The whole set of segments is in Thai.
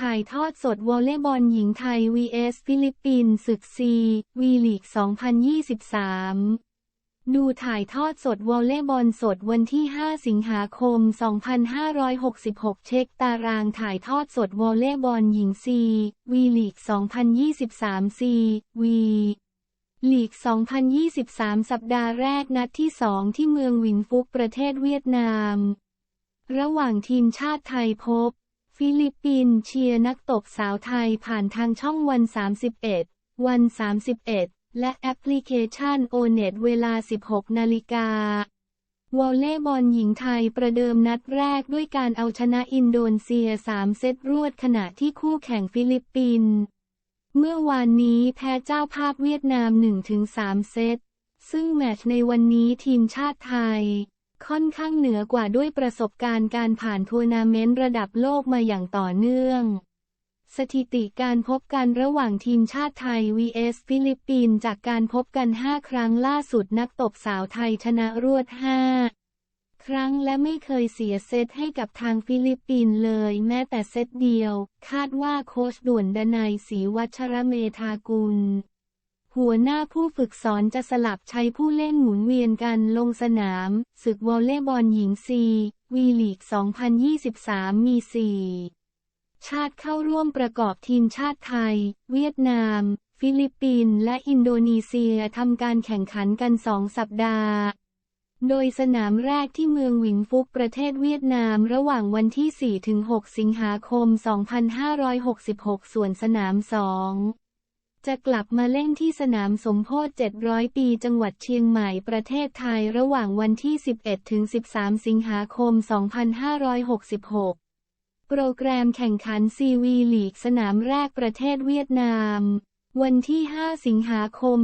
ถ่ายทอดสดวอลเลย์บอลหญิงไทย vs ฟิลิปปินส์ศึกซีวีลีก 2023 ดูถ่ายทอดสดวอลเลย์บอลสดวันที่ 5 สิงหาคม 2566 เช็คตารางถ่ายทอดสดวอลเลย์บอลหญิงซีวีลีก 2023ซีวีลีก 2023 สัปดาห์แรกนัดที่ 2 ที่เมืองวินฟุกประเทศเวียดนาม ระหว่างทีมชาติไทยพบ ฟิลิปปินส์เชียร์นักตบสาวไทยผ่านทางช่องวัน 31 วัน 31 และแอปพลิเคชันโอเน็ตเวลา 16 นาฬิกาวอลเลย์บอลหญิงไทยประเดิมนัดแรกด้วยการเอาชนะอินโดนีเซีย 3 เซตรวดขณะที่คู่แข่งฟิลิปปินส์เมื่อวานนี้แพ้เจ้าภาพเวียดนาม 1-3 เซต ซึ่งแมตช์ในวันนี้ทีมชาติไทย ค่อนข้างเหนือกว่าด้วยประสบการณ์การผ่านทัวร์นาเมนต์ระดับโลกมาอย่างต่อเนื่อง สถิติการพบกันระหว่างทีมชาติไทย vs ฟิลิปปินส์จากการพบกัน 5 ครั้งล่าสุดนักตบสาวไทยชนะรวด 5 ครั้งและไม่เคยเสียเซตให้กับทางฟิลิปปินส์เลยแม้แต่เซตเดียว คาดว่าโค้ชด่วนดนัยศรีวัชรเมธากุล หัวหน้าผู้ฝึกสอนจะสลับใช้ผู้เล่นหมุนเวียนกันลงสนาม ศึกวอลเลย์บอลหญิงซีวีลีก 2023 มี 4 ชาติเข้าร่วมประกอบทีมชาติไทย เวียดนาม ฟิลิปปินส์และอินโดนีเซียทำการแข่งขันกันสองสัปดาห์ โดยสนามแรกที่เมืองหวินฟุกประเทศเวียดนามระหว่างวันที่ 4-6 สิงหาคม 2566 ส่วนสนาม 2 จะกลับมาเล่นที่สนามสมโพธิ700 ปีจังหวัดเชียงใหม่ประเทศไทยระหว่างวันที่ 11-13 สิงหาคม 2566 โปรแกรมแข่งขันซีวีลีกสนามแรกประเทศเวียดนาม วันที่ 5 สิงหาคม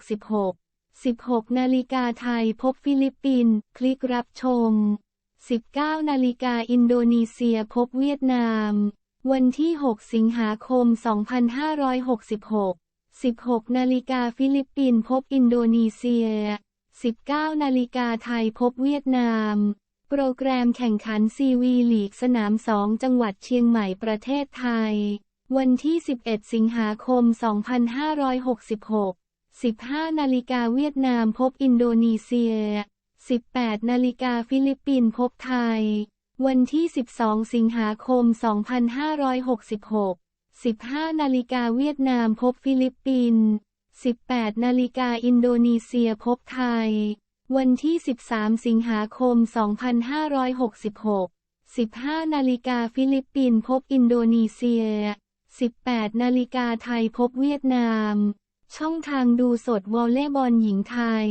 2566 16 นาฬิกาไทยพบฟิลิปปินส์คลิกรับชม 19 นาฬิกาอินโดนีเซียพบเวียดนาม วันที่ 6 สิงหาคม 2566 16 นาฬิกาฟิลิปปินส์พบอินโดนีเซีย 19 นาฬิกาไทยพบเวียดนาม โปรแกรมแข่งขันซีวีลีกสนาม2จังหวัดเชียงใหม่ประเทศไทย วันที่ 11 สิงหาคม 2566 15 นาฬิกาเวียดนามพบอินโดนีเซีย 18 นาฬิกาฟิลิปปินส์พบไทย วันที่ 12 สิงหาคม 2566 15 นาฬิกาเวียดนามพบฟิลิปปินส์ 18 นาฬิกาอินโดนีเซียพบไทย วันที่ 13 สิงหาคม 2566 15 นาฬิกาฟิลิปปินส์พบอินโดนีเซีย 18 นาฬิกาไทยพบเวียดนาม ช่องทางดูสดวอลเลย์บอลหญิงไทย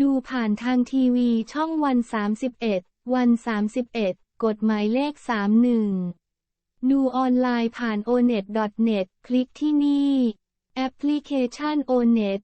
ดูผ่านทางทีวีช่องวัน 31 วัน 31 กฎหมายเลข 31 ดูออนไลน์ผ่าน onet.net คลิกที่นี่ แอปพลิเคชัน onet